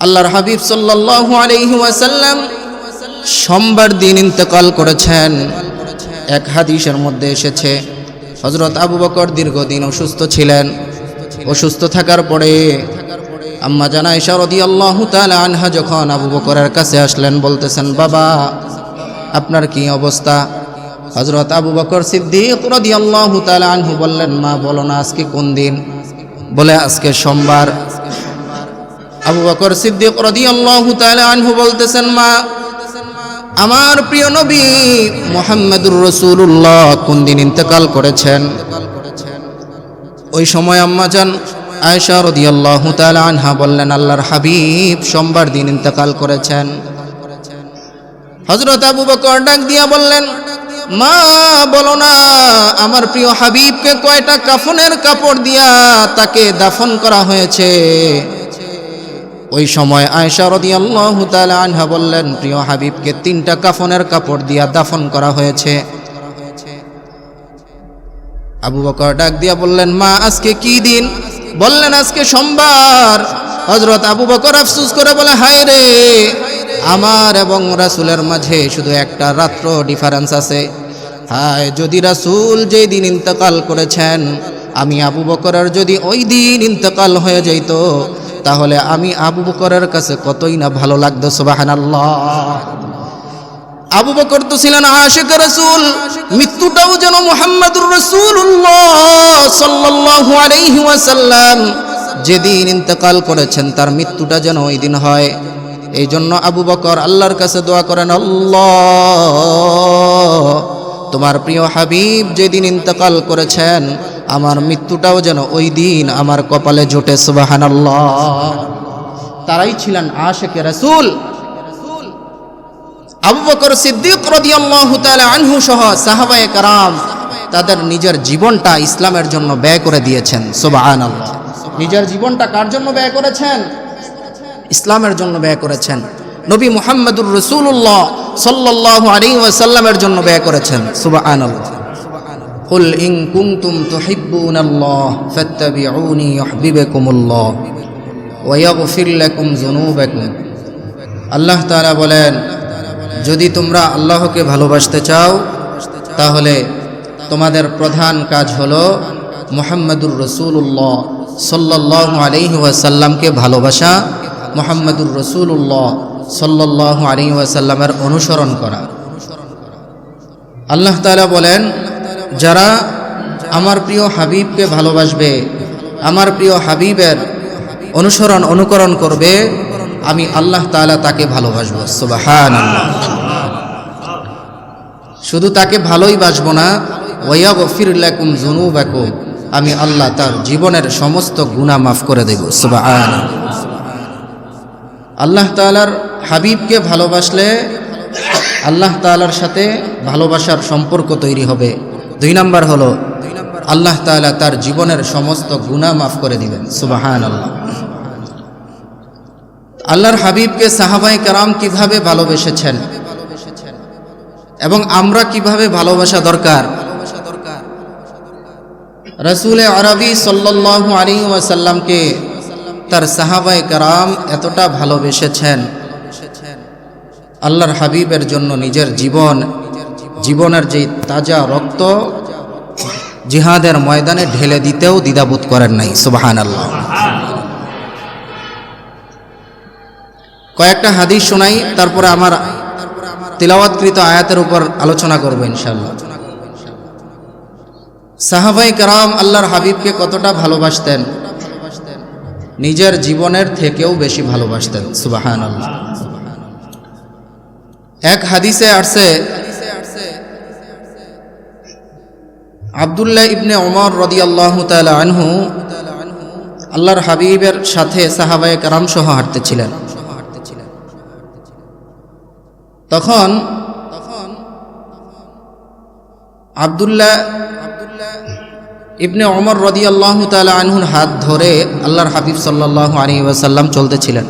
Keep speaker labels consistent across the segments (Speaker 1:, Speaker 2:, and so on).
Speaker 1: আল্লাহর হাবিব সাল্লাল্লাহু আলাইহি ওয়াসাল্লাম সোমবার দিন ইন্তেকাল করেছেন। এক হাদিসের মধ্যে এসেছে হজরত আবু বকর দীর্ঘদিন অসুস্থ ছিলেন। অসুস্থ থাকার পরে আম্মা জানা ইশা রাদিয়াল্লাহু তাআলা আনহা যখন আবু বকরের কাছে আসলেন, বলতেছেন, বাবা, আপনার কি অবস্থা? হজরত আবু বকর সিদ্দিক রাদিয়াল্লাহু তাআলা আনহু বললেন, মা, বলো না, আজকে কোন দিন? বলে, আজকে সোমবার। আবু বকর সিদ্দিক রাদিয়াল্লাহু তাআলা আনহু বলতেছেন, মা, আমার প্রিয় নবী মোহাম্মদুর রসুল্লাহ কোন দিন ইন্তেকাল করেছেন? ওই সময় আম্মা যান আয়েশা রদিয়াল্লাহু তাআলা আনহা বললেন, আল্লাহর হাবিব সোমবার দিন ইন্তেকাল করেছেন। হজরত আবু বকর ডাক দিয়া বললেন, মা, বলো না, আমার প্রিয় হাবিবকে কয়টা কাফনের কাপড় দিয়া তাকে দাফন করা হয়েছে? ওই সময় আয়েশা রাদিয়াল্লাহু তাআলা আনহা বললেন, প্রিয় হাবিবকে তিনটা কাফনের কাপড় দিয়া দাফন করা হয়েছে। আবু বকর ডাক দিয়া বললেন, মা, আজকে কি দিন? বললেন, আজকে সোমবার। হজরত আবু বকর আফসুস করে বলে, হায় রে, আমার এবং রাসূলের মাঝে শুধু একটা রাত্র ডিফারেন্স আছে। হায়, যদি রাসুল যেই দিন ইন্তকাল করেছেন, আমি আবু বকরের যদি ওই দিন ইন্তকাল হয়ে যাইত তাহলে আমি আবু বকরের কাছে কতই না ভালো লাগতো, সুবহানাল্লাহ। আবু বকর তো ছিলেন আশেক রসুল, মৃত্যুটাও যেন মোহাম্মদুর রসুল্লাহ সাল্লাল্লাহু যেদিন ইন্তেকাল করেছেন, তার মৃত্যুটা যেন ওই দিন হয়। এই জন্য আবু বকর আল্লাহর কাছে দোয়া করেন, আল্লাহ, তোমার প্রিয় হাবিব যেদিন ইন্তেকাল করেছেন আমার মৃত্যুটাও যেন ওই দিন আমার কপালে জোটে, সুবাহানাল্লাহ। তারাই ছিলেন আশেকে রসুল। আবু বকর সিদ্দিক আনহু সহ সাহাবায়ে কারাম তাদের নিজের জীবনটা ইসলামের জন্য ব্যয় করে দিয়েছেন, সুবহানাল্লাহ। নিজের জীবনটা কার জন্য ব্যয় করেছেন? ইসলামের জন্য ব্যয় করেছেন। নবী মুহাম্মদুর রাসূলুল্লাহ সাল্লাল্লাহু আলাইহি ওয়াসাল্লামের জন্য ব্যয় করেছেন, সুবহানাল্লাহ। قل إن كنتم تحبون الله فاتبعوني يحببكم الله ويغفر لكم ذنوبكم আল্লাহ তাআলা বলেন যদি তোমরা আল্লাহকে ভালোবাসতে চাও তাহলে তোমাদের প্রধান কাজ হলো মোহাম্মদুর রসুল্লাহ সাল্লাহ আলহি ওয়াসাল্লামকে ভালোবাসা মোহাম্মদুর রসুল্লাহ সাল্লাহ আলহি ওয়াসাল্লামের অনুসরণ করা আল্লাহ তাআলা বলেন যারা আমার প্রিয় হাবিবকে ভালোবাসবে, আমার প্রিয় হাবিবের অনুসরণ, অনুকরণ করবে, আমি আল্লাহ তাআলা তাকে ভালোবাসবো সুবাহান শুধু তাকে ভালোই বাসবো না ওয়া গফিরুল্লাকুম জুনুবাকুম আমি আল্লাহ তার জীবনের সমস্ত গুনাহ মাফ করে দেব সুবাহান আল্লাহ তাআলার হাবিবকে ভালোবাসলে আল্লাহ তাআলার সাথে ভালোবাসার সম্পর্ক তৈরি হবে। দুই নাম্বার হলো, আল্লাহ তাআলা তার জীবনের সমস্ত গুণা মাফ করে দিবেন। সুবাহান আল্লাহ আল্লাহর হাবিবকে সাহাবাই কারাম কীভাবে ভালোবেসেছেন এবং আমরা কীভাবে ভালোবাসা দরকার? রসুল আরবি সাল্লাল্লাহু আলাইহি ওয়াসাল্লামকে তার সাহাবাই কারাম এতটা ভালোবেসেছেন। আল্লাহর হাবিবের জন্য নিজের জীবন জীবনের যে তাজা রক্ত জিহাদের ময়দানে ঢেলে দিতেও দ্বিধাবোধ করেন নাই সুবাহান আল্লাহ কয়েকটা হাদিস শোনাই, তারপরে আমার তিলাওয়াতকৃত আয়াতের উপর আলোচনা করব ইনশাল্লাহ সাহাবাই কারাম আল্লাহর হাবিবকে কতটা ভালোবাসতেন, নিজের জীবনের থেকেও বেশি ভালোবাসতেন সুবাহান আল্লাহ এক হাদিসে আসছে আবদুল্লাহ ইবনে ওমর রদি আল্লাহ আনহু আল্লাহর হাবিবের সাথে সাহাবায়ে কারাম সহ হাঁটতেছিলেন। তখন তখন আবদুল্লাহ আবদুল্লাহ ইবনে অমর রদি আল্লাহ তালা আনহুর হাত ধরে আল্লাহর হাবিব সাল্লাহ আলী ওয়াসাল্লাম চলতেছিলেন।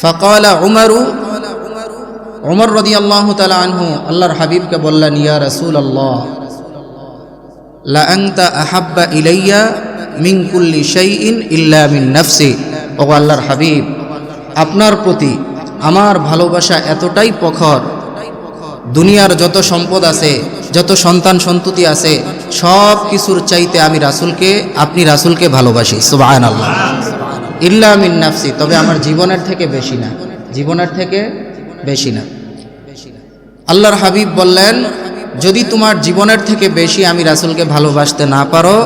Speaker 1: ফকাল উমারু ওমর রদি আল্লাহ তালা আনহু আল্লাহর হাবিবকে বললেন, ইয়া রসুল আল্লাহ লা আংতা আহাব্বা ইলাইয়া মিন কুল্লি শাইইন ইল্লা মিন নাফসি। ও আল্লাহর হাবিব, আপনার প্রতি আমার ভালোবাসা এতটাই প্রখর। দুনিয়ার যত সম্পদ আছে, যত সন্তান সন্ততি আছে, সব কিছুর চাইতে আমি রাসুলকে, আপনি রাসুলকে ভালোবাসি সুবাহান আল্লাহ ইল্লা মিন নাফসি, তবে আমার জীবনের থেকে বেশি না। জীবনের থেকে বেশি না। আল্লাহর হাবিব বললেন, যদি তোমার জীবনের থেকে বেশি আমি রাসুলকে ভালোবাসতে না পারো,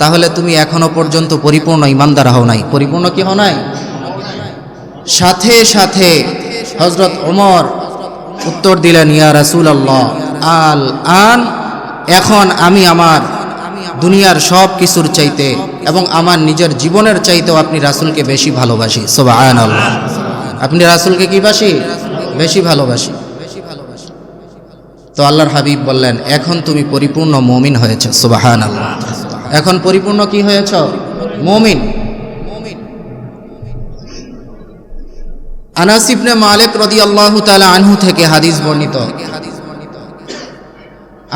Speaker 1: তাহলে তুমি এখনও পর্যন্ত পরিপূর্ণ ইমানদার হও নাই। পরিপূর্ণ কি হও নাই? সাথে সাথে হজরত ওমর উত্তর দিলেন, ইয়া রাসুল আল্লাহ আল আন, এখন আমি আমার দুনিয়ার সব কিছুর চাইতে এবং আমার নিজের জীবনের চাইতেও আপনি রাসুলকে বেশি ভালোবাসি। সোবাহান আল্লাহ আপনি রাসুলকে কি বাসি? বেশি ভালোবাসি। তো আল্লাহর হাবিব বললেন, এখন তুমি পরিপূর্ণ মমিন হয়েছ। সুবাহান এখন পরিপূর্ণ কি হয়েছ? মমিন। আনাস ইবনে মালিক রাদিয়াল্লাহু তাআলা আনহু থেকে হাদিস বর্ণিত।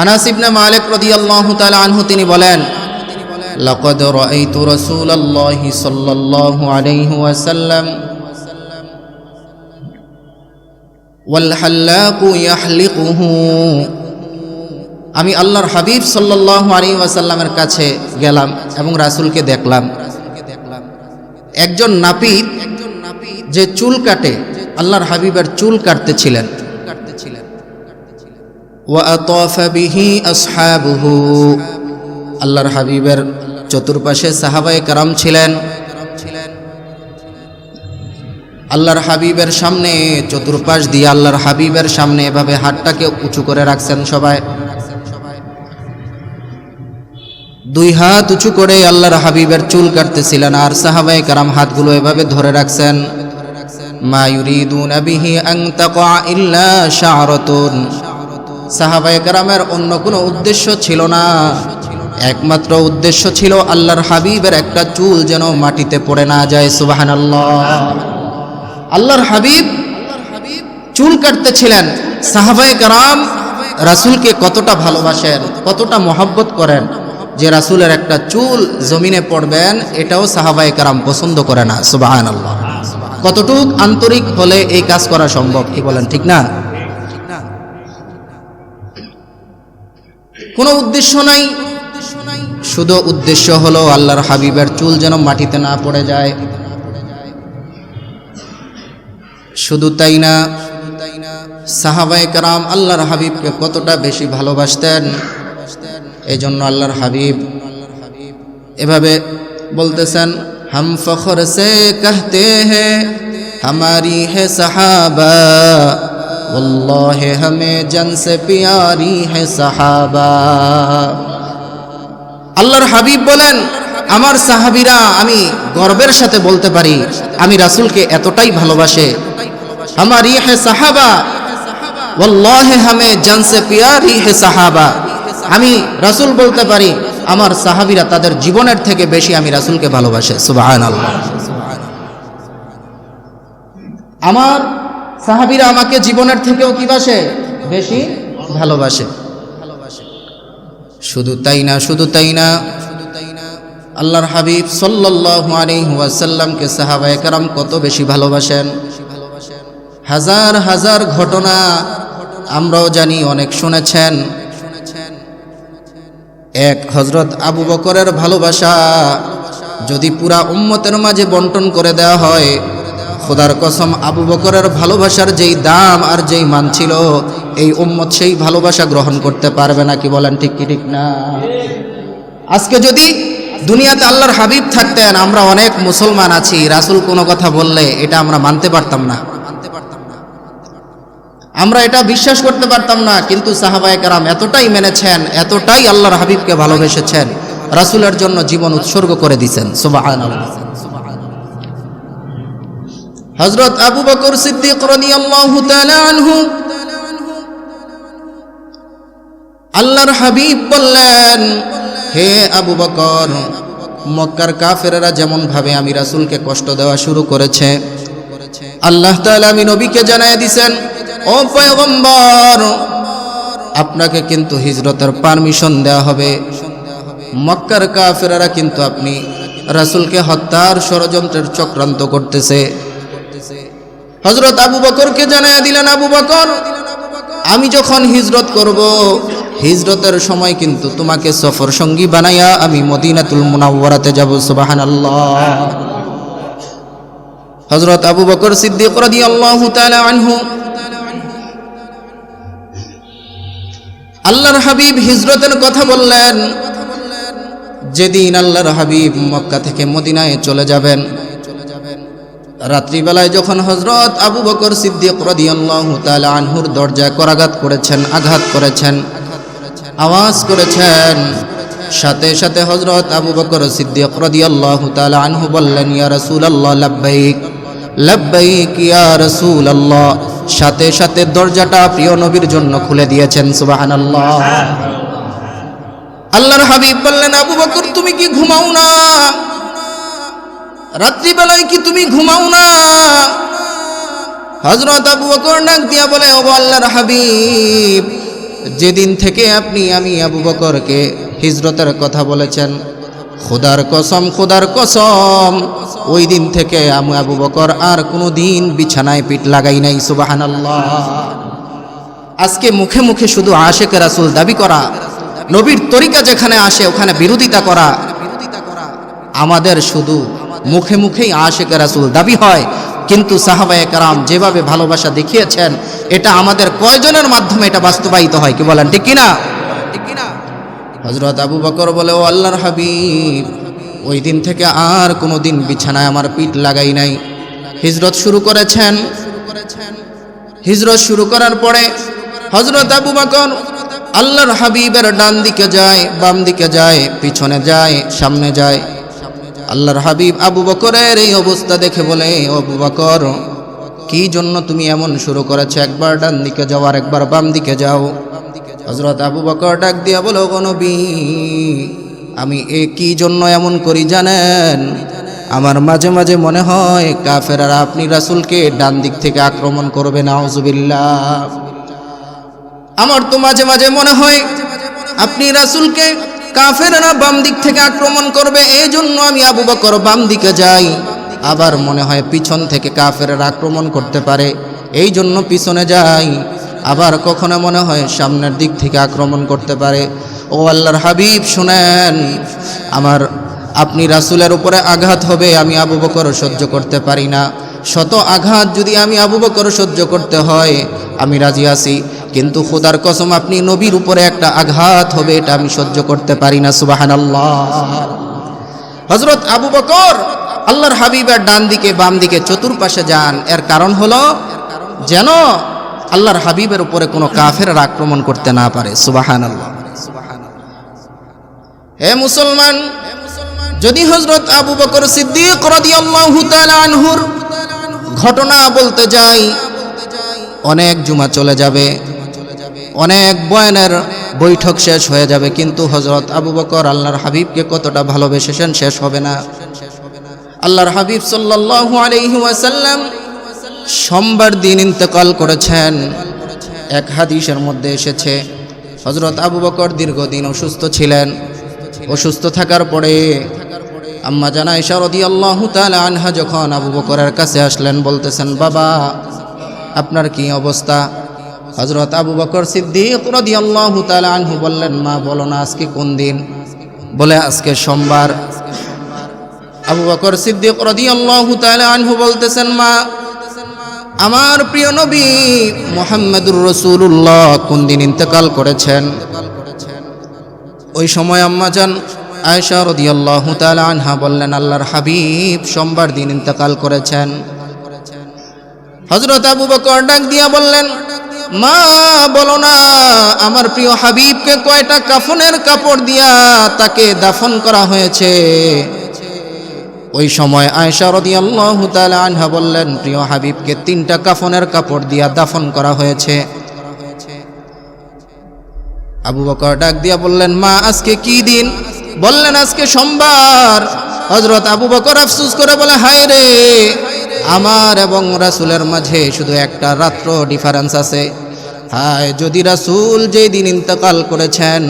Speaker 1: আনাস ইবনে মালিক রাদিয়াল্লাহু তাআলা আনহু তিনি বলেন, লাকাদ রাআইতু রাসূলাল্লাহি সাল্লাল্লাহু আলাইহি ওয়াসাল্লাম আমি আল্লাহর হাবিব সাল্লাল্লাহু আলাইহি ওয়াসাল্লামের কাছে গেলাম এবং রাসূলকে দেখলাম। একজন নাপিত যে চুল কাটে, আল্লাহর হাবিবের চুল কাটতেছিলেন। আল্লাহর হাবিবের চতুর্পাশে সাহাবায়ে কারাম ছিলেন। আল্লাহর হাবিবের সামনে, চতুর্পাশ দিয়ে আল্লাহর হাবিবের সামনে এভাবে হাতটাকে উঁচু করে রাখছেন সবাই। দুই হাত উঁচু করে আল্লাহর হাবিবের চুল কাটতেছিলেন আর সাহাবাই কারাম হাতগুলো এভাবে ধরে রাখছেন। তাকা ইল্লা সাহাবায়ে কারামের অন্য কোনো উদ্দেশ্য ছিল না। একমাত্র উদ্দেশ্য ছিল আল্লাহর হাবিবের একটা চুল যেন মাটিতে পড়ে না যায়, সুবহানাল্লাহ। আল্লাহর হাবিব চুল কাটতেছিলেন। সাহাবায়ে কারাম রাসূলকে কতটা ভালোবাসেন, কতটা মহব্বত করেন যে রাসূলের একটা চুল জমিনে পড়বেন, এটাও সাহাবায়ে কারাম পছন্দ করে না। সুবাহান আল্লাহ কতটুক আন্তরিক হলে এই কাজ করা সম্ভব, কি বলেন, ঠিক না? কোনো উদ্দেশ্য নাই। শুধু উদ্দেশ্য হলো আল্লাহর হাবিবের চুল যেন মাটিতে না পড়ে যায়। শুধু তাই না, সাহাবায় কারাম আল্লাহর হাবিবকে কতটা বেশি ভালোবাসতেন? এই জন্য আল্লাহর হাবিব এভাবে বলতেছেন, হাম ফখর সে কহতে হে হামারি হে সাহাবা হে হমে জন সে পিয়ারি হে সাহাবা। আল্লাহর হাবিব বলেন, আমার সাহাবিরা আমি গর্বের সাথে বলতে পারি, আমি রাসুলকে এতটাই ভালোবাসে আমার ই হে সাহাবা ওয়াল্লাহ হামে জান সে প্যারি হে সাহাবা আমি রাসূল বলতে পারি আমার সাহাবিরা তাদের জীবনের থেকে বেশি আমি রাসূলকে ভালোবাসে, সুবহানাল্লাহ। আমার সাহাবিরা আমাকে জীবনের থেকেও কি বাসে? বেশি ভালোবাসে। শুধু তাই না, শুধু তাই না, আল্লাহর হাবিব সাল্লাল্লাহু আলাইহি ওয়াসাল্লামকে সাহাবায়ে কেরাম কত বেশি ভালোবাসেন। হাজার হাজার ঘটনা আমরাও জানি, অনেক শুনেছেন। এক হজরত আবু বকরের ভালোবাসা যদি পুরা উম্মতের মাঝে বন্টন করে দেওয়া হয়, খোদার কসম আবু বকরের ভালোবাসার যেই দাম আর যেই মান ছিল, এই উম্মত সেই ভালোবাসা গ্রহণ করতে পারবে না কি বলেন ঠিক কি, ঠিক না? আজকে যদি দুনিয়াতে আল্লাহর হাবিব থাকতেন, আমরা অনেক মুসলমান আছি, রাসুল কোনো কথা বললে এটা আমরা মানতে পারতাম না। আমরা এটা বিশ্বাস করতে পারতাম না, কিন্তু সাহাবায়ে কারাম এতটাই মেনেছেন, এতটাই আল্লাহর হাবিবকে ভালোবেসেছেন, রাসুলের জন্য জীবন উৎসর্গ করে দিয়েছেন সুবহানাল্লাহ। হজরত আবু বকর সিদ্দিক আল্লাহর হাবিব বললেন, হে আবু বকর, মক্কার কাফেরেরা যেমন ভাবে আমি রাসূলকে কষ্ট দেওয়া শুরু করেছে, আল্লাহ তাআলা আমি নবীকে জানায় দিছেন ও পয়গম্বর, আপনাকে কিন্তু হিজরতের পারমিশন দেওয়া হবে। মক্কার কাফেরারা কিন্তু আপনি রাসূলকে হত্যার ষড়যন্ত্রের চক্রান্ত করতেছে। হজরত আবু বকরকে জানায় দিলেন, আবু বকর, আমি যখন হিজরত করব, হিজরতের সময় কিন্তু তোমাকে সফর সঙ্গী বানাইয়া আমি মদিনাতুল মুনাওয়ারাতে যাব, সুবহানাল্লাহ। হজরত আবু বকর সিদ্দিক রাদিয়াল্লাহু তাআলা আনহু আল্লাহর হাবিব হিজরতের কথা বললেন। যেদিন আল্লাহর হাবিব মক্কা থেকে মদিনায় চলে যাবেন, রাত্রিবেলায় যখন হজরত আবু বকর সিদ্দিক আনহুর দরজায় করাঘাত করেছেন, আঘাত করেছেন, আওয়াজ করেছেন, সাথে সাথে হজরত আবু বকর সিদ্দিক রাদিয়াল্লাহু তাআলা আনহু বললেন, ইয়া রাসূলুল্লাহ, লাব্বাইক। লাব্বাইক ইয়া রাসূলুল্লাহ। সাথে সাথে দরজাটা প্রিয় নবীর জন্য খুলে দিয়েছেন, সুবহানাল্লাহ। আল্লাহর হাবিব বললেন, আবু বকর, তুমি কি ঘুমাও না? রাত্রিবেলায় কি তুমি ঘুমাও না? হজরত আবু বকর ডাক দিয়া বলে ও আল্লাহর হাবিব, যেদিন থেকে আপনি আমি আবু বকরকে হিজরতের কথা বলেছেন খোদার কসম খোদার কসম। ওই দিন থেকে আমি আবু বকর আর কোনো দিন বিছানায় পিঠ লাগাই নাই সুবাহান আজকে মুখে মুখে শুধু আশেক রাসুল দাবি করা, নবীর তরিকা যেখানে আসে ওখানে বিরোধিতা করা। আমাদের শুধু মুখে মুখেই আশেক রাসুল দাবি হয়, কিন্তু সাহাবায়ে কারাম যেভাবে ভালোবাসা দেখিয়েছেন, এটা আমাদের কয়জনের মাধ্যমে এটা বাস্তবায়িত হয়, কি বলেন, ঠিক কিনা? হজরত আবু বকর বলে, ও আল্লাহর হাবিব, ওই দিন থেকে আর কোনো দিন বিছানায় আমার পিঠ লাগাই নাই। হিজরত শুরু করেছেন। হিজরত শুরু করার পরে হজরত আবু বকর আল্লাহর হাবিবের ডান দিকে যায়, বাম দিকে যায়, পিছনে যায়, সামনে যায়। আল্লাহর হাবিব আবু বকরের এই অবস্থা দেখে বলে আবু বকর, কি জন্য তুমি এমন শুরু করেছ? একবার ডান দিকে যাও আর একবার বাম দিকে যাও। হজরত আবু বকর ডাক দিয়া বলো "ও নবী, আমি এ কি জন্য এমন করি জানেন? আমার মাঝে মাঝে মনে হয় কাফেরারা আপনি রাসুলকে ডান দিক থেকে আক্রমণ করবে, নাউজুবিল্লাহ। আমার তো মাঝে মাঝে মনে হয় আপনি রাসূলকে কাফেররা বাম দিক থেকে আক্রমণ করবে এই জন্য আমি আবু বকর বাম দিকে যাই। আবার মনে হয় পিছন থেকে কাফেররা আক্রমণ করতে পারে এই জন্য পিছনে যাই। আবার কখনো মনে হয় সামনের দিক থেকে আক্রমণ করতে পারে। ও আল্লাহর হাবিব, শুনেন, আমার আপনি রাসূলের উপরে আঘাত হবে, আমি আবু বকর সহ্য করতে পারি না। শত আঘাত যদি আমি আবু বকর সহ্য করতে হয়, আমি রাজি আছি। কিন্তু খোদার কসম, আপনি নবীর উপরে একটা আঘাত হবে, এটা আমি সহ্য করতে পারি না সুবাহান আল্লাহ হজরত আবু বকর আল্লাহর হাবিবের ডান দিকে, বাম দিকে, চতুর্পাশে যান। এর কারণ হলো, যেন আল্লাহর হাবিবের উপরে কোনো কাফের আক্রমণ করতে না পারে। সুবাহান আল্লাহ হে মুসলমান, যদি হজরত আবু বকর সিদ্দিক আনহুর ঘটনা বলতে যাই, অনেক জুমা চলে যাবে, অনেক বয়ানের বৈঠক শেষ হয়ে যাবে, কিন্তু হজরত আবু বকর আল্লাহর হাবিবকে কতটা ভালোবেসেছেন শেষ হবে না। আল্লাহর হাবিব সাল্লাল্লাহু আলাইহি ওয়াসাল্লাম সোমবার দিন ইন্তেকাল করেছেন। এক হাদিসের মধ্যে এসেছে হজরত আবু বকর দীর্ঘদিন অসুস্থ ছিলেন। অসুস্থ থাকার পরে আম্মা জানা ইশা রাদিয়াল্লাহু তাআলা আনহা যখন আবু বকরের কাছে আসলেন, বলতেছেন, বাবা, আপনার কি অবস্থা? হজরত আবু বকর সিদ্দিক রাদিয়াল্লাহু তাআলা আনহু বললেন, মা, বলো না, আজকে কোন দিন? বলে, আজকে সোমবার। আবু বকর সিদ্দিক রাদিয়াল্লাহু তাআলা আনহু বলতেছেন, মা আমার প্রিয় নবী মোহাম্মদুর রসুল্লাহ কোন দিন ইন্তেকাল করেছেন? ওই সময় আম্মা যান রদিয়াল্লাহু তাআলা আনহা বললেন, আল্লাহর হাবিব সোমবার দিন ইন্তেকাল করেছেন। হজরত আবু বকর ডাক দিয়া বললেন, মা বলো না, আমার প্রিয় হাবিবকে কয়টা কাফনের কাপড় দিয়া তাকে দাফন করা হয়েছে? ওই সময় আয়েশা রাদিয়াল্লাহু তাআলা আনহা বললেন, প্রিয় হাবিবকে তিনটা কাফনের কাপড় দিয়া দাফন করা হয়েছে। আবু বকর ডাক দিয়া বললেন, মা, আজকে কি দিন? বললেন, আজকে সোমবার। হজরত আবু বকর আফসুস করে বলে, হায় রে, আমার এবং রাসুলের মাঝে শুধু একটা রাত্র ডিফারেন্স আছে। হায়, যদি রাসুল যেই দিন ইন্তকাল করেছেন,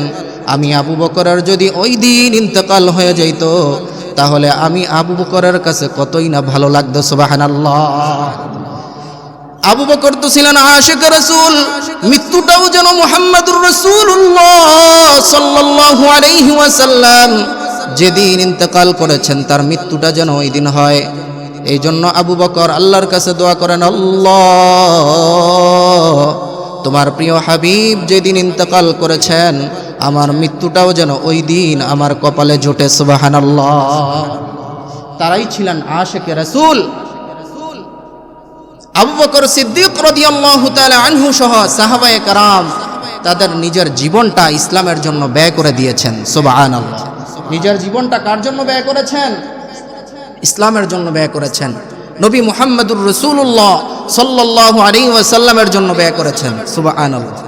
Speaker 1: আমি আবু বকরের যদি ওই দিন ইন্তকাল হয়ে যাইত তাহলে আমি আবু বকরের কাছে কতই না ভালো লাগতো, সুবহানাল্লাহ। আবু বকর তো ছিলেন আশেক রসুল, মৃত্যুটাও যেন মোহাম্মদুর রসুল্লাহ যেদিন ইন্তেকাল করেছেন, তার মৃত্যুটা যেন ওই দিন হয়। এই জন্য আবু বকর আল্লাহর কাছে দোয়া করেন, আল্লাহ, তোমার প্রিয় হাবিব যেদিন ইন্তেকাল করেছেন আমার মৃত্যুটাও যেন ওই দিন আমার কপালে জোটে, সুবাহানাল্লাহ। তারাই ছিলেন আশেকে রসুল। আবু বকর সিদ্দিক আনহু সহ সাহাবায়ে কারাম তাদের নিজের জীবনটা ইসলামের জন্য ব্যয় করে দিয়েছেন, সুবহানাল্লাহ। নিজের জীবনটা কার জন্য ব্যয় করেছেন? ইসলামের জন্য ব্যয় করেছেন। নবী মুহাম্মদুর রাসূলুল্লাহ সাল্লাল্লাহু আলাইহি ওয়াসাল্লামের জন্য ব্যয় করেছেন, সুবহানাল্লাহ।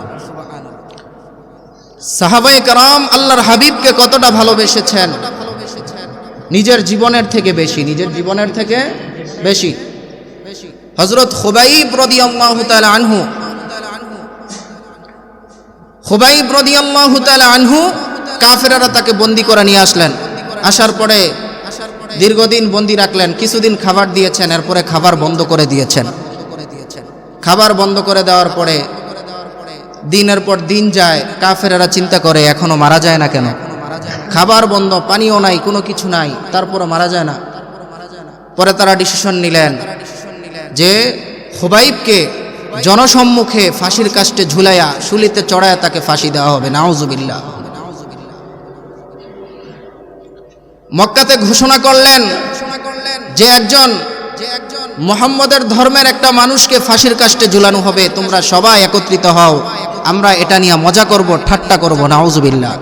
Speaker 1: সাহাবায়ে কারাম আল্লাহর হাবিবকে কতটা ভালোবেসেছেন? নিজের জীবনের থেকে বেশি, নিজের জীবনের থেকে বেশি। হজরত খুবাইব রদিয়াল্লাহু তাআলা আনহু, খুবাইব আনহু কাফেরারা তাকে বন্দি করে নিয়ে আসলেন। আসার পরে দীর্ঘদিন বন্দি রাখলেন, কিছুদিন খাবার দিয়েছেন, এরপরে খাবার বন্ধ করে দিয়েছেন। খাবার বন্ধ করে দেওয়ার পরে দিনের পর দিন যায়, কাফেরারা চিন্তা করে, এখনও মারা যায় না কেন? খাবার বন্ধ, পানিও নাই, কোনো কিছু নাই, তারপরও মারা যায় না। পরে তারা ডিসিশন নিলেন যে হুবাইবকে জনসম্মুখে ফাঁসির কাষ্টে ঝুলাইয়া, শুলিতে চড়ায়া তাকে ফাঁসি দেওয়া হবে। নাউজুবিল্লাহ। মক্কাতে ঘোষণা করলেন যে একজন মোহাম্মদের ধর্মের একটা মানুষকে ফাঁসির কাষ্টে ঝুলানো হবে, তোমরা সবাই একত্রিত হও। আমরা এটা নিয়ে মজা করব, ঠাট্টা করব, নাউজুবিল্লাহ।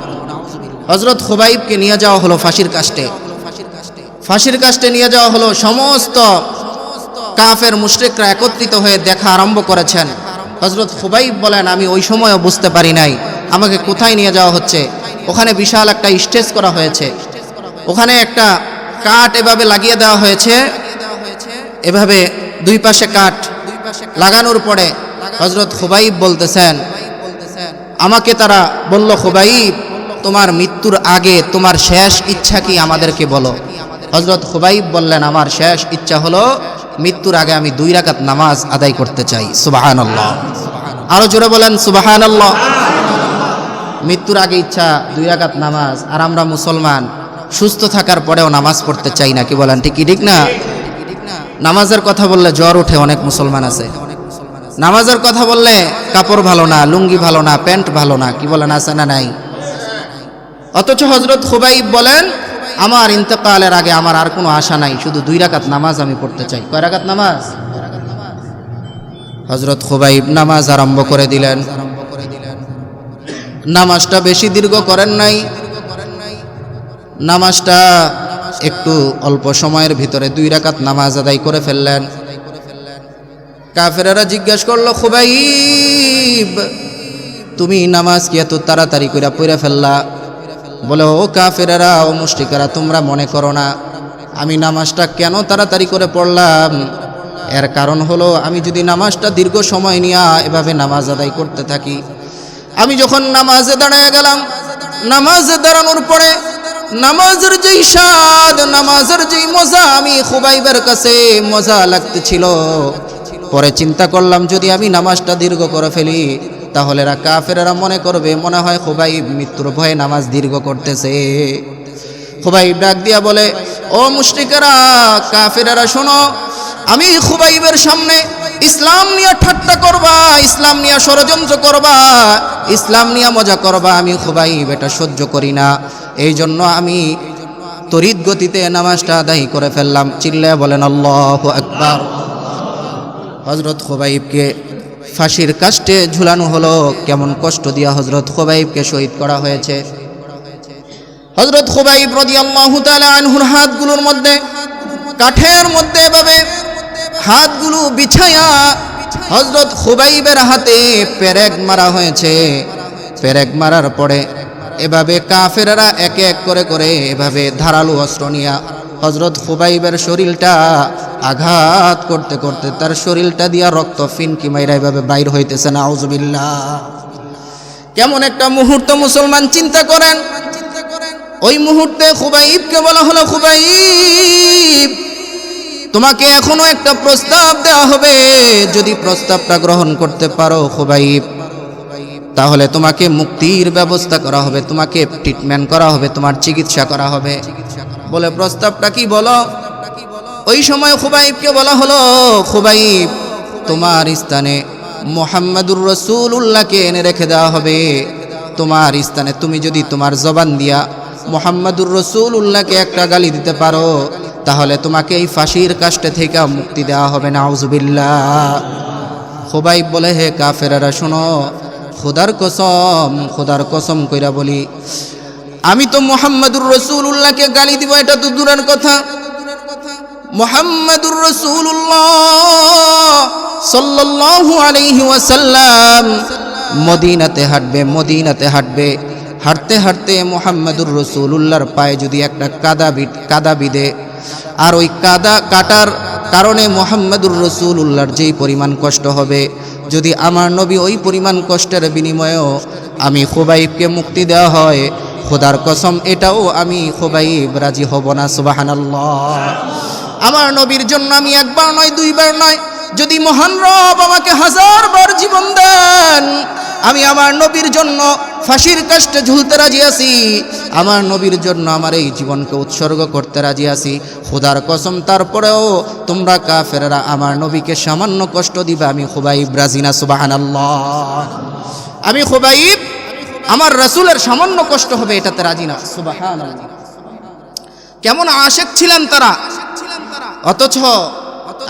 Speaker 1: হজরত খুবাইবকে নিয়ে যাওয়া হলো ফাঁসির কাষ্টে। ফাঁসির কাষ্টে নিয়ে যাওয়া হলো সমস্ত কাফের মুশরিকরা একত্রিত হয়ে দেখা আরম্ভ করেছেন। হজরত খুবাইব বলেন, আমি ওই সময়ও বুঝতে পারি নাই। আমাকে কোথায় নিয়ে যাওয়া হচ্ছে? ওখানে বিশাল একটা স্টেজ করা হয়েছে। ওখানে একটা কাঠ এভাবে লাগিয়ে দেওয়া হয়েছে। এভাবে দুই পাশে কাঠ লাগানোর পরে হজরত খুবাইব বলতেছেন, আমাকে তারা বলল, খুবাইব, তোমার মৃত্যুর আগে তোমার শেষ ইচ্ছা কি আমাদেরকে বলো? হজরত খুবাইব বললেন, আমার শেষ ইচ্ছা হলো মৃত্যুর আগে আমি দুই রাকাত নামাজ আদায় করতে চাই। সুবাহান আল্লাহ আরও জোরে বলেন সুবাহান আল্লাহ মৃত্যুর আগে ইচ্ছা দুই রাকাত নামাজ, আর আমরা মুসলমান সুস্থ থাকার পরেও নামাজ পড়তে চাই না, কি বলেন, ঠিক ঠিক না? নামাজের কথা বললে জ্বর ওঠে অনেক মুসলমান আছে। নামাজের কথা বললে কাপড় ভালো না, লুঙ্গি ভালো না, প্যান্ট ভালো না, কি বলেন, আছে না নাই? অথচ হজরত খুবাইব বলেন, আমার ইন্তকালের আগে আমার আর কোনো আশা নাই, শুধু দুই রাকাত নামাজ আমি পড়তে চাই। কয় রাকাত নামাজ? হজরত খুবাইব নামাজ আরম্ভ করে দিলেন। নামাজটা বেশি দীর্ঘ করেন নাই। নামাজটা একটু অল্প সময়ের ভিতরে দুই রাকাত নামাজ আদায় করে ফেললেন। কাফেরারা জিজ্ঞেস করল, খুবাইব, তুমি নামাজ কি এত তাড়াতাড়ি করে পড়ে ফেললা? বলে, ও কাফেরারা, ও মুষ্টিকারা তোমরা মনে করো না, আমি নামাজটা কেন তাড়াতাড়ি করে পড়লাম? এর কারণ হলো, আমি যদি নামাজটা দীর্ঘ সময় নিয়ে এভাবে নামাজ আদায় করতে থাকি, আমি যখন নামাজে দাঁড়ায় গেলাম, নামাজে দাঁড়ানোর পরে নামাজের যেই স্বাদ, নামাজের যেই মজা, আমি খুবাইবের কাছে মজা লাগতেছিল। পরে চিন্তা করলাম, যদি আমি নামাজটা দীর্ঘ করে ফেলি, তাহলে এরা কাফেরেরা মনে করবে, মনে হয় খুবাইব মৃত্যুর ভয়ে নামাজ দীর্ঘ করতেছে। খুবাইব ডাক দিয়া বলে, ও মুশরিকেরা, কাফেরেরা শোনো, আমি খুবাইবের সামনে ইসলাম নিয়ে ঠাট্টা করবা, ইসলাম নিয়ে ষড়যন্ত্র করবা, ইসলাম নিয়ে মজা করবা, আমি খুবাইব এটা সহ্য করি না। এই জন্য আমি তড়িৎ গতিতে নামাজটা আদায় করে ফেললাম। চিল্লায় বলেন, আল্লাহ আকবার। হজরত খোবাইবকে ফাঁসির কাষ্টে ঝুলানো হলো। কেমন কষ্ট দিয়া হজরত খোবাইবকে শহীদ করা হয়েছে। হজরত খোবাইব রদি আল্লাহ আনহুর হাতগুলোর মধ্যে, কাঠের মধ্যে এভাবে হাতগুলো বিছায়া হজরত খুবাইবের হাতে পেরেক মারা হয়েছে। পেরেক মারার পরে এভাবে কাফেরেরা এক এক করে করে এভাবে ধারালো অস্ত্র নিয়া হজরত খুবাইবের শরীরটা আঘাত করতে করতে তার শরীরটা দিয়া রক্ত ফিনকি মাইরা এভাবে বাইর হইতেছে না আউজবিল্লা কেমন একটা মুহূর্ত মুসলমান চিন্তা করেন। ওই মুহূর্তে খুবাইবকে বলা হলো, খুবাইব, তোমাকে এখনও একটা প্রস্তাব দেওয়া হবে। যদি প্রস্তাবটা গ্রহণ করতে পারো, খুবাইব তাহলে তোমাকে মুক্তির ব্যবস্থা করা হবে, তোমাকে ট্রিটমেন্ট করা হবে, তোমার চিকিৎসা করা হবে। বলে প্রস্তাবটা কি বলো? ওই সময় খুবাইবকে বলা হলো, খুবাইব, তোমার স্থানে মোহাম্মদুর রসুল্লাহকে এনে রেখে দেওয়া হবে। তোমার স্থানে তুমি যদি তোমার জবান দিয়া মোহাম্মদুর রসুল্লাহকে একটা গালি দিতে পারো, তাহলে তোমাকে এই ফাঁসির কাষ্টে থেকে মুক্তি দেওয়া হবে না আউজুবিল্লাহ খোবাইব বলে, হে কাফেরারা, শোনো খোদার কসম খোদার কসম কইরা বলি, আমি তো মোহাম্মদুর রসুল্লাহকে গালি দিব, এটা তো দূরের কথা। মোহাম্মদুর রসুল্লাহ সাল্লাল্লাহু আলাইহি ওয়াসাল্লাম মদিনাতে হাঁটবে মদিনাতে হাঁটবে। হাঁটতে হাঁটতে মোহাম্মদুর রসুল্লাহর পায়ে যদি একটা কাদা বিট কাদা বিদে আর ওই কাদা কাটার কারণে মোহাম্মদুর রসুল রসুল্লাহর যেই পরিমাণ কষ্ট হবে, যদি আমার নবী ওই পরিমাণ কষ্টের বিনিময়েও আমি খোবাইবকে মুক্তি দেওয়া হয়, খোদার কসম এটাও আমি খোবাইব রাজি হব না, সুবাহানাল্লাহ। আমার নবীর জন্য আমি একবার নয়, দুইবার নয়, যদি মহান রব আমাকে হাজার বার জীবন দেন আমি আমার নবীর জন্য ফাঁসির কাষ্টে ঝুলতে রাজি আছি। আমার নবীর জন্য আমার এই জীবনকে উৎসর্গ করতে রাজি আছি। খোদার কসম, তারপরেও তোমরা কাফেরা আমার নবীকে সামান্য কষ্ট দিবে। আমি খুবাইব রাজিনা সুবাহান আমি খুবাইব, আমার রাসূলের সামান্য কষ্ট হবে, এটাতে রাজি না সুবাহান কেমন আশেক ছিলেন তারা। অথচ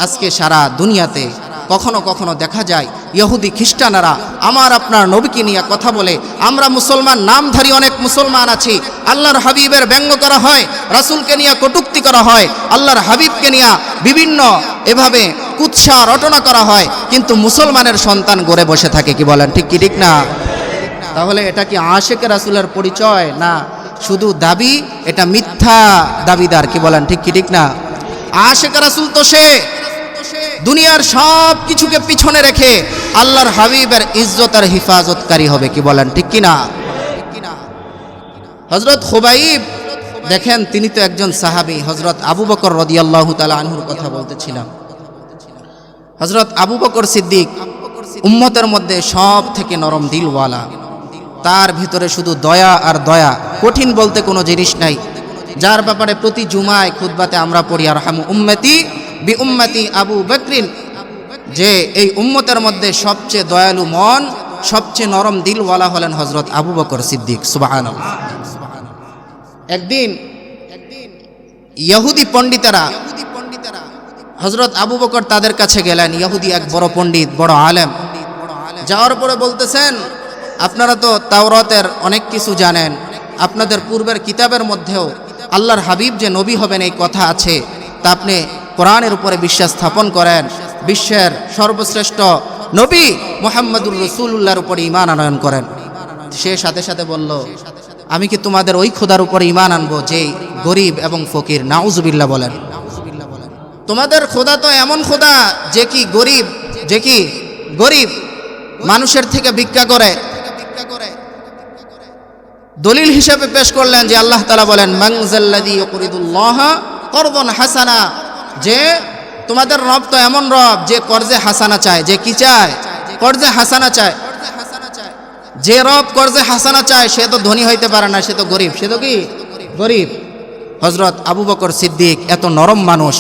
Speaker 1: আজকে সারা দুনিয়াতে কখনো কখনো দেখা যায় ইহুদি খ্রিস্টানারা আমার আপনার নবীকে নিয়ে কথা বলে, আমরা মুসলমান, নামধারী অনেক মুসলমান আছি। আল্লাহর হাবিবের ব্যঙ্গ করা হয়, রাসূলকে নিয়ে কটুক্তি করা হয়, আল্লাহর হাবিবকে নিয়ে বিভিন্ন এভাবে কুৎসা রটনা করা হয়, কিন্তু মুসলমানের সন্তান গড়ে বসে থাকে, কি বলেন, ঠিক কি, ঠিক না? তাহলে এটা কি আশেক রাসুলের পরিচয়, না শুধু দাবি, এটা মিথ্যা দাবিদার, কি বলেন, ঠিক কি, ঠিক না? আশেক রাসুল তো সে দুনিয়ার সব কিছুকে পিছনে রেখে আল্লাহর হাবিবের ইজ্জত আর হিফাজতকারী হবে, কি বলেন, ঠিক কি না হজরত খুবাইব, দেখেন, তিনি তো একজন সাহাবী হজরত আবু বকর রদিয়াল্লাহু তাআলা আনহুর কথা বলতেছিলাম। হজরত আবু বকর সিদ্দিক উম্মতের মধ্যে সব থেকে নরম দিলওয়ালা। তার ভিতরে শুধু দয়া আর দয়া, কঠিন বলতে কোনো জিনিস নাই। যার ব্যাপারে প্রতি জুমায় খুতবাতে আমরা পড়ি আর হামু উম্মতি বি উম্মতি আবু বকরিন, যে এই উম্মতের মধ্যে সবচেয়ে দয়ালু মন, সবচেয়ে নরম দিলওয়ালা হলেন হজরত আবু বকর সিদ্দিক সুবাহান একদিন ইহুদি পণ্ডিতেরা হজরত আবু বকর তাদের কাছে গেলেন, ইহুদি এক বড় পণ্ডিত, বড় আলেম। যাওয়ার পরে বলতেছেন, আপনারা তো তাওরতের অনেক কিছু জানেন, আপনাদের পূর্বের কিতাবের মধ্যেও আল্লাহর হাবিব যে নবী হবেন এই কথা আছে, তা আপনি কোরআনের উপরে বিশ্বাস স্থাপন করেন। বিশ্বের সর্বশ্রেষ্ঠ নবী মোহাম্মদুর রসুল্লাহর উপরে ইমান আনয়ন করেন। সে সাথে সাথে বলল, আমি কি তোমাদের ওই খোদার উপরে ইমান আনব যে গরিব এবং ফকির? নাউজুবিল্লাহ বলেন। তোমাদের খোদা তো এমন খোদা যে কি গরিব, যে কি গরিব মানুষের থেকে ভিক্ষা করে? দলিল হিসেবে পেশ করলেন যে আল্লাহ তালা বলেন মাংজাল্লাদি করিদুল্লাহ করবন হাসানা যে তোমাদের রব তো এমন রব যে কর্জে হাসানা চায়, যে কি চায়? কর্জে হাসানা চায়। যে রব কর্জে হাসানা চায়, সে তো ধনী হইতে পারে না, সে তো গরিব। সে তো কি? গরিব। হজরত আবু বকর সিদ্দিক এত নরম মানুষ,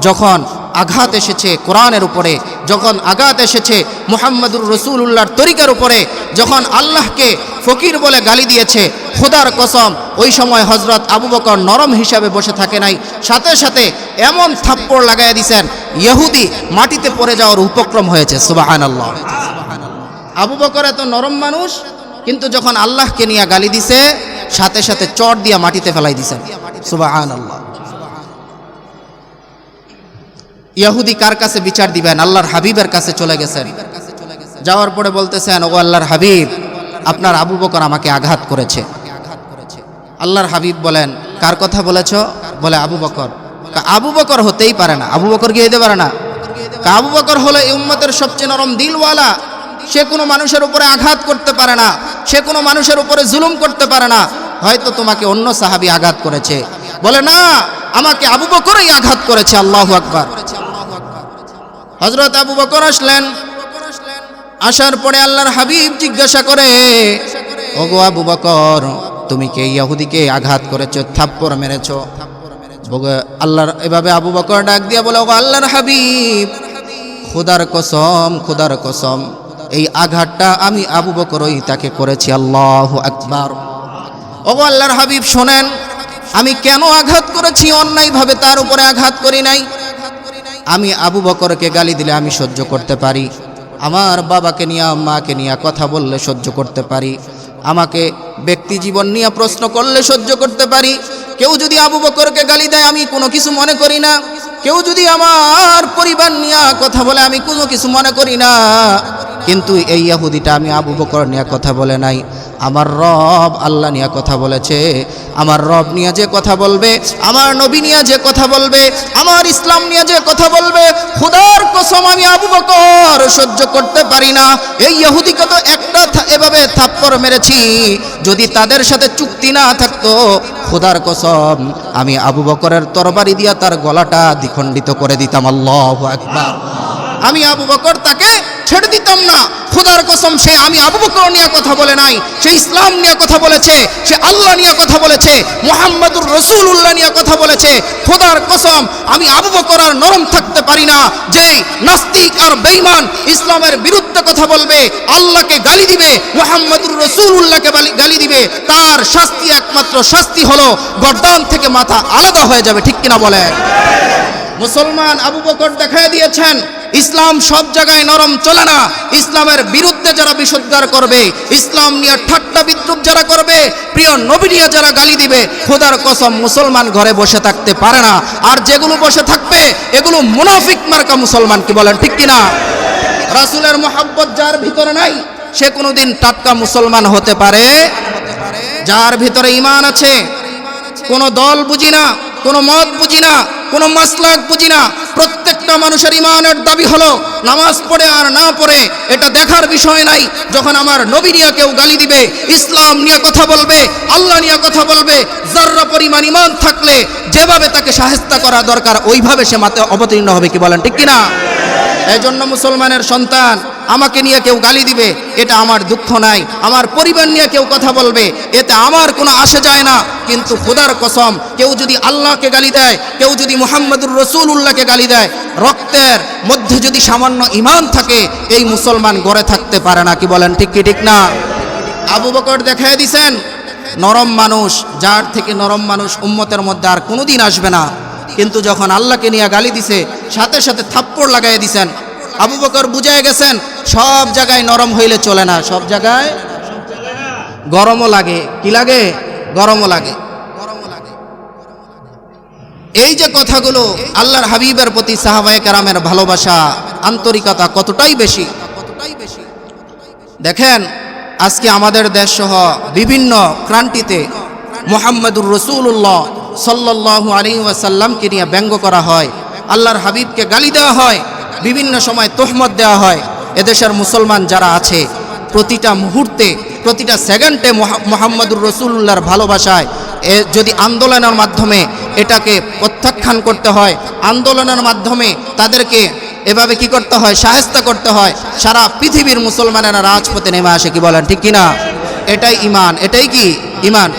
Speaker 1: যখন আঘাত এসেছে কোরআনের উপরে, যখন আঘাত এসেছে মুহাম্মদুর রসুল্লাহর তরিকার উপরে, যখন আল্লাহকে ফকির বলে গালি দিয়েছে খোদার কসম, ওই সময় হজরত আবু বকর নরম হিসাবে বসে থাকে নাই। সাথে সাথে এমন থাপ্পড় লাগাই দিছেন, ইহুদি মাটিতে পড়ে যাওয়ার উপক্রম হয়েছে সুবাহান আল্লাহ আবু বকর এত নরম মানুষ, কিন্তু যখন আল্লাহকে নিয়ে গালি দিছে, সাথে সাথে চট দিয়া মাটিতে ফেলাই দিছেন সুবাহান আল্লাহ ইয়াহুদি কার কাছে বিচার দিবেন? আল্লাহর হাবিবের কাছে চলে গেছেন। যাওয়ার পরে বলতেছেন, ও আল্লাহর হাবিব, আপনার আবু বকর আমাকে আঘাত করেছে। আল্লাহর হাবিব বলেন, কার কথা বলেছ? বলে আবু বকর। আবু বকর হতেই পারে না। আবু বকর কি হইতে পারে না। আবু বকর হলো এই উম্মতের সবচেয়ে নরম দিলওয়ালা। সে কোনো মানুষের উপরে আঘাত করতে পারে না। সে কোনো মানুষের উপরে জুলুম করতে পারে না। হয়তো তোমাকে অন্য সাহাবি আঘাত করেছে। বলে, না, আমাকে আবু বকরই আঘাত করেছে। আল্লাহ আকবার। হজরত আবু বকর আসলেন। আসার পরে আল্লাহর হাবিব জিজ্ঞাসা করে, ওগো আবু বকর তুমি কে? ইয়াহুদিকে আঘাত করেছ, থাপ্পড় মেরেছো? আল্লাহর, এভাবে আবু বকর ডাক দিয়ে বলে আল্লাহর হাবিব, খুদার কসম খুদার কসম, এই আঘাতটা আমি আবু বকরই তাকে করেছি, আল্লাহ আকবার। ওগো আল্লাহর হাবিব, শোনেন, আমি কেন আঘাত করেছি? অন্যায়ভাবে তার উপরে আঘাত করি নাই। আমি আবু বকরকে গালি দিলে আমি সহ্য করতে পারি। আমার বাবাকে নিয়ে, মাকে নিয়ে কথা বললে সহ্য করতে পারি। আমাকে ব্যক্তি জীবন নিয়ে প্রশ্ন করলে সহ্য করতে পারি। কেউ যদি আবু বকরকে গালি দেয়, আমি কোনো কিছু মনে করি না। কেউ যদি আমার পরিবার নিয়ে কথা বলে, আমি কোনো কিছু মনে করি না। কিন্তু এই ইয়াহুদিটা, আমি আবু বকর নিয়ে কথা বলে নাই। আমার রব আল্লাহ নিয়ে কথা বলেছে, আমার রব নিয়ে যে কথা বলবে, আমার নবী নিয়ে যে কথা বলবে, আমার ইসলাম নিয়ে যে কথা বলবে, খুদার কসম আমি আবু বকর সহ্য করতে পারি না। এই ইহুদিকে তো একটা এভাবে থাপ্পড় মেরেছি, যদি তাদের সাথে চুক্তি না থাকতো, খুদার কসম আমি আবু বকরের তরবারি দিয়া তার গলাটা দ্বিখণ্ডিত করে দিতাম, আল্লাহ একবার আমি আবু বকর তাকে ছেড়ে দিতাম না। খুদার কসম, সে আমি আবু বকর নিয়ে কথা বলে নাই, সে ইসলাম নিয়ে কথা বলেছে, সে আল্লাহ নিয়ে কথা বলেছে, মোহাম্মদুর রসুল্লাহ নিয়ে কথা বলেছে। খুদার কসম, আমি আবু বকর আর নরম থাকতে পারি না, যেই নাস্তিক আর বেঈমান ইসলামের বিরুদ্ধে কথা বলবে, আল্লাহকে গালি দিবে, মোহাম্মদুর রসুল্লাহকে গালি দিবে, তার শাস্তি একমাত্র শাস্তি হলো গর্দান থেকে মাথা আলাদা হয়ে যাবে, ঠিক কিনা বলেন? মুসলমান আবু বকর দেখায় দিয়েছেন, ইসলাম সব জায়গায় নরম চলে না। ইসলামের বিরুদ্ধে যারা বিশুদ্ধার করবে, ইসলাম নিয়ে ঠাট্টা বিদ্রুপ যারা করবে, প্রিয় নবী নিয়ে যারা গালি দিবে, খোদার কসম মুসলমান ঘরে বসে থাকতে পারে না। আর যেগুলো বসে থাকবে, এগুলো মুনাফিক মার্কা মুসলমান কি বলেন, ঠিক কিনা? রাসুলের মোহাব্বত যার ভিতরে নাই, সে কোনোদিন টাটকা মুসলমান হতে পারে। যার ভিতরে ইমান আছে, কোনো দল বুঝি না। কোনো মত বুঝি না কোনো মাসলাক বুঝি না। প্রত্যেকটা মানুষের ইমানের দাবি হলো নামাজ পড়ে আর না পড়ে, এটা দেখার বিষয় নাই। যখন আমার নবী নিয়ে কেউ গালি দিবে, ইসলাম নিয়ে কথা বলবে, আল্লাহ নিয়ে কথা বলবে যার্রা পরিমাণ ইমান থাকলে যেভাবে তাকে সাহেস্তা করা দরকার, ওইভাবে সে মাতে অবতীর্ণ হবে কি বলেন, ঠিক কিনা? এই মুসলমানের সন্তান আমাকে নিয়ে কেউ গালি দিবে, এটা আমার দুঃখ নাই। আমার পরিবার নিয়ে কেউ কথা বলবে, এতে আমার কোনো আসে যায় না। কিন্তু খোদার কসম, কেউ যদি আল্লাহকে গালি দেয়, কেউ যদি মুহাম্মদুর রসুল্লাহকে গালি দেয়, রক্তের মধ্যে যদি সামান্য ইমান থাকে, এই মুসলমান গড়ে থাকতে পারে না, কি বলেন, ঠিক কি, ঠিক না? আবু বকর দেখাই দিছেন, নরম মানুষ, যার থেকে নরম মানুষ উম্মতের মধ্যে আর কোনোদিন আসবে না। কিন্তু যখন আল্লাহকে নিয়ে গালি দিছে, সাথে সাথে থাপ্পড় লাগাই দিছেন। আবু বকর বুঝাই গেছেন, সব জায়গায় নরম হইলে চলে না, সব জায়গায় গরমও লাগে। কি লাগে? গরমও লাগে। এই যে কথাগুলো আল্লাহর হাবিবের প্রতি সাহাবায়ে কারামের ভালোবাসা, আন্তরিকতা কতটাই বেশি? দেখেন, আজকে আমাদের দেশ সহ বিভিন্ন ক্রান্তিতে মোহাম্মদুর রসুল্লাহ সাল্লাহ আলী ওয়াসাল্লামকে নিয়ে ব্যঙ্গ করা হয়। আল্লাহর হাবিবকে গালি দেওয়া হয়, বিভিন্ন সময় তোহমত দেওয়া হয়। এদেশের মুসলমান যারা আছে, প্রতিটা মুহূর্তে, প্রতিটা সেকেন্ডে মোহাম্মদুর রসুল্লাহর ভালোবাসায় যদি আন্দোলনের মাধ্যমে এটাকে প্রত্যাখ্যান করতে হয়। আন্দোলনের মাধ্যমে তাদেরকে এভাবে কি করতে হয়? সাহেস্তা করতে হয়। সারা পৃথিবীর মুসলমানেরা রাজপথে নেমে আসে, কি বলেন? ঠিক কিনা? এটাই ইমান। এটাই কি? ইমান।